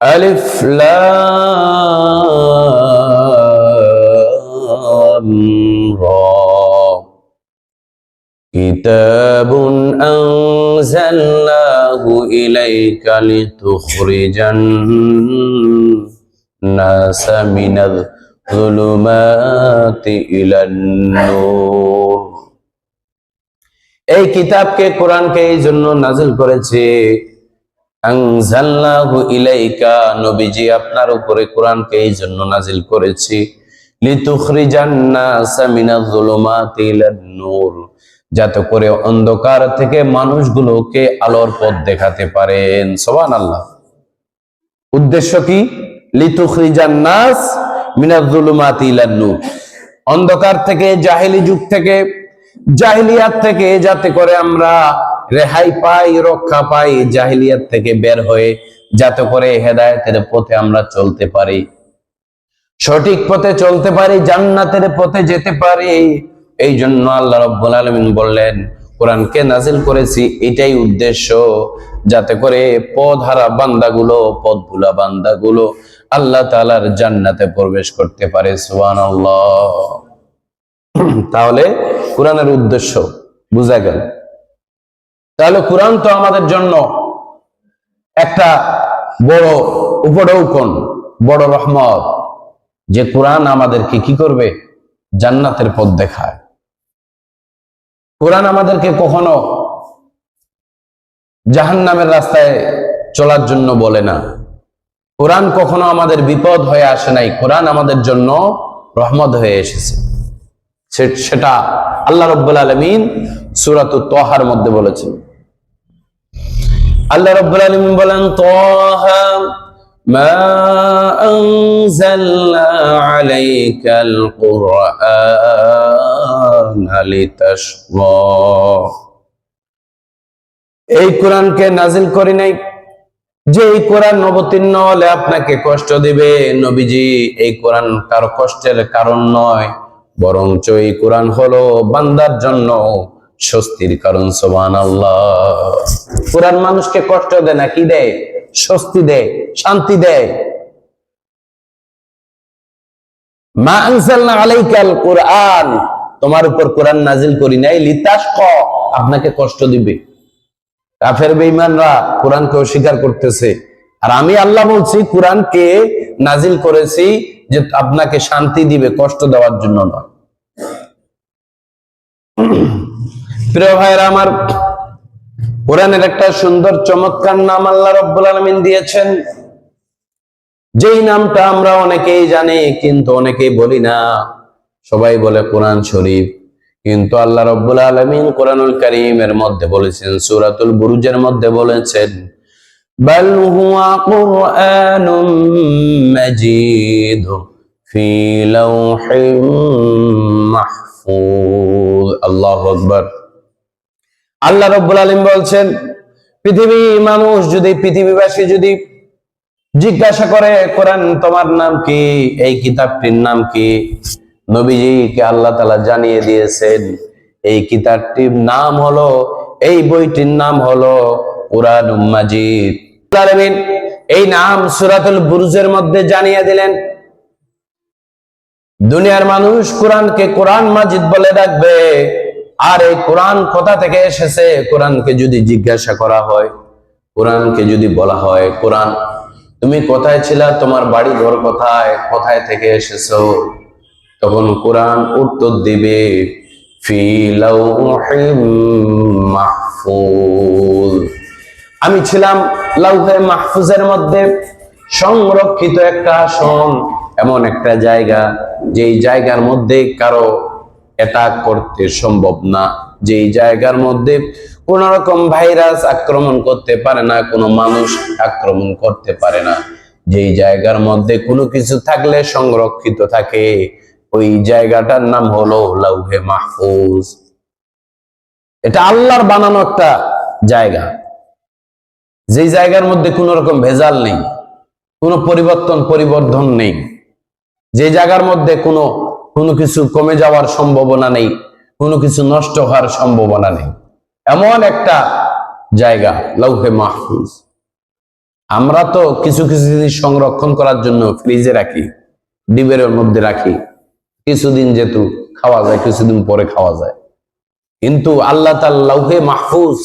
ألف لام را كتاب أنزلناه إليك لتخرج الناس من الظلمات إلى النور এই কিতাবকে কোরআনকে এই জন্য নাজিল করেছে ইলাইকা, নবীজি আপনার উপরে কোরআনকে যাতে করে অন্ধকার থেকে মানুষগুলোকে আলোর পথ দেখাতে পারেন। সুবহানাল্লাহ। উদ্দেশ্য কি? লিতুখরিজান নাস মিনাজ যুলুমাতি ইলান নূর। অন্ধকার থেকে, জাহেলি যুগ থেকে, জাহিলিয়াত থেকে যাতে করে আমরা রেহাই পাই, রক্ষা পাই, জাহিলিয়াত থেকে বের হয়ে যাতে করে হেদায়েতের পথে আমরা চলতে পারি। সঠিক পথে চলতে পারি, জান্নাতের পথে যেতে পারি। এই জন্য আল্লাহ রব্বুল আলমিন বললেন, কোরআনকে নাজিল করেছি এটাই উদ্দেশ্য, যাতে করে পথ হারা বান্দাগুলো পথ ভুলা বান্দাগুলো আল্লাহ তালার জান্নাতে প্রবেশ করতে পারে সুবান তাহলে কোরআনের উদ্দেশ্য, বুঝা গেল। তাহলে কোরআন তো আমাদের জন্য একটা বড় উপডৌকন বড় রহমত, যে কোরআন আমাদেরকে কি করবে? জান্নাতের পথ দেখায়। কোরআন আমাদেরকে কখনো জাহান নামের রাস্তায় চলার জন্য বলে না। কোরআন কখনো আমাদের বিপদ হয়ে আসে নাই। কোরআন আমাদের জন্য রহমত হয়ে এসেছে। সেটা আল্লাহ রব্বুল আলমিন সুরাত তহার মধ্যে বলেছেন আল্লাহ রব্বুল আলমিন বলেন তহা ما أنزلنا عليك القرآن لتشقى এই কোরআনকে নাজিল করি নাই যে এই কোরআন অবতীর্ণ হলে আপনাকে কষ্ট দিবে নবীজি এই কোরআন কারো কষ্টের কারণ নয় বরঞ্চ এই কোরআন হলো বান্দার জন্য স্বস্তির কারণ সোবান আল্লাহ কোরআন মানুষকে কষ্ট দেয় না, কি দেয়? স্বস্তি দেয়, শান্তি দেয়। তোমার উপর কোরআন নাজিল করি নাই লিতাস আপনাকে কষ্ট দিবে। কাফের বেঈমানরা কোরআনকে অস্বীকার করতেছে। আর আমি আল্লাহ বলছি, কোরআনকে নাজিল করেছি যে আপনাকে শান্তি দিবে, কষ্ট দেওয়ার জন্য নয়। প্রিয় ভাইরা আমার কোরআনের একটা সুন্দর, চমৎকার নাম আল্লাহ রব্বুল আলমিন দিয়েছেন। যেই নামটা আমরা অনেকেই জানি, কিন্তু অনেকেই বলি না। সবাই বলে কোরআন শরীফ। কিন্তু আল্লাহ রব্বুল আলমিন কোরআনুল করিমের মধ্যে বলেছেন, সুরাতুল বুরুজের মধ্যে বলেছেন بل هو قرآن مجيد في لوح محفوظ الله أكبر আল্লাহ রব্বুল আলিম বলছেন পৃথিবী মানুষ যদি পৃথিবীবাসী যদি জিজ্ঞাসা করে কোরআন তোমার নাম কি এই কিতাবটির নাম কি নবীজিকে আল্লাহ তালা জানিয়ে দিয়েছেন এই কিতাবটির নাম হলো এই বইটির নাম হলো কোরআন মাজিদ আলামিন এই নাম সুরাতুল বুরুজের মধ্যে জানিয়ে দিলেন। দুনিয়ার মানুষ কোরআনকে কোরআন মাজিদ বলে ডাকবে, আর এই কোরআন কোথা থেকে এসেছে? কোরআনকে যদি জিজ্ঞাসা করা হয়, কোরআনকে যদি বলা হয়, কোরআন, তুমি কোথায় ছিলা? তোমার বাড়ি ঘর কোথায়? কোথায় থেকে এসেছ? তখন কোরআন উত্তর দিবে, ফি লাউহিম মাহফুজ। আমি ছিলাম লাউহে মাহফুজের মধ্যে সংরক্ষিত একটা আসন, এমন একটা জায়গা, যেই জায়গার মধ্যে কারও অ্যাটাক করতে সম্ভব না। যেই জায়গার মধ্যে কোন রকম ভাইরাস আক্রমণ করতে পারে না, কোনো মানুষ আক্রমণ করতে পারে না। যেই জায়গার মধ্যে কোনো কিছু থাকলে সংরক্ষিত থাকে, ওই জায়গাটার নাম হলো লাউহে মাহফুজ। এটা আল্লাহর বানানো একটা জায়গা। যে জায়গার মধ্যে কোনো রকম ভেজাল নেই, কোনো পরিবর্তন, পরিবর্ধন নেই, যে জায়গার মধ্যে কোনো কোনো কিছু কমে যাওয়ার সম্ভাবনা নেই, কোনো কিছু নষ্ট হওয়ার সম্ভাবনা নেই। এমন একটা জায়গা, লৌহে মাহফুজ। আমরা তো কিছু কিছু জিনিস সংরক্ষণ করার জন্য ফ্রিজে রাখি, ডিবের মধ্যে রাখি। কিছুদিন যেহেতু খাওয়া যায়, কিছুদিন পরে খাওয়া যায়। কিন্তু আল্লাহ তার লৌহে মাহফুজ,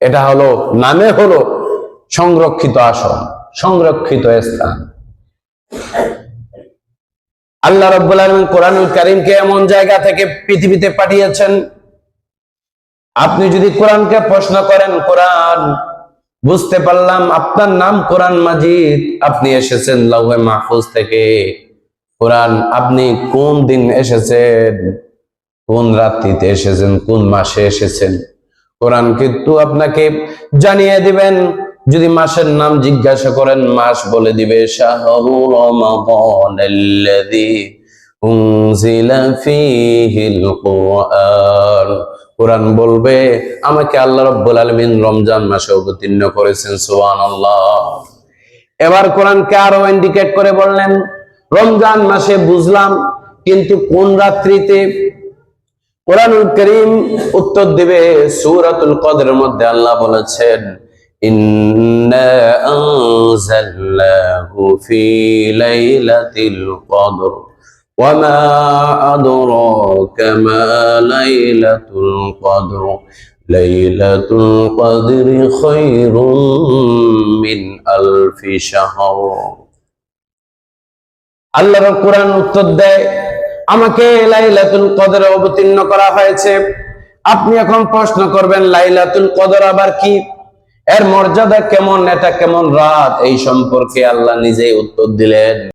এটা হলো, নামে হলো সংরক্ষিত আসন সংরক্ষিত স্থান। আল্লাহ রব্বুল আলমিন কোরআনুল করিমকে এমন জায়গা থেকে পৃথিবীতে পাঠিয়েছেন। আপনি যদি কোরআনকে প্রশ্ন করেন, কোরআন, বুঝতে পারলাম আপনার নাম কোরআন মাজিদ। আপনি এসেছেন লৌহে মাহফুজ থেকে। কোরআন, আপনি কোন দিন এসেছেন? কোন রাত্রিতে এসেছেন? কোন মাসে এসেছেন? কোরআন কিন্তু আপনাকে জানিয়ে দিবেন যদি মাসের নাম জিজ্ঞাসা করেন, মাস বলে দিবে কোরআন। বলবে, আমাকে আল্লাহ রাব্বুল আলামিন রমজান মাসে অবতীর্ণ করেছেন, সুবহানাল্লাহ। এবার কোরআনকে আরও ইন্ডিকেট করে বললেন, রমজান মাসে বুঝলাম, কিন্তু কোন রাত্রিতে? কোরআনুল করিম উত্তর দিবে, সূরাতুল কদরের মধ্যে আল্লাহ বলেছেন ইন্না আনজালনাহু ফি লাইলাতিল কদর وما أدراك ما ليلة القدر ليلة القدر خير من ألف شهر আল্লাহর কোরআন উত্তর দেয় আমাকে লাইলাতুল কদরে অবতীর্ণ করা হয়েছে আপনি এখন প্রশ্ন করবেন লাইলাতুল কদর আবার কি এর মর্যাদা কেমন এটা কেমন রাত? এই সম্পর্কে আল্লাহ নিজেই উত্তর দিলেন।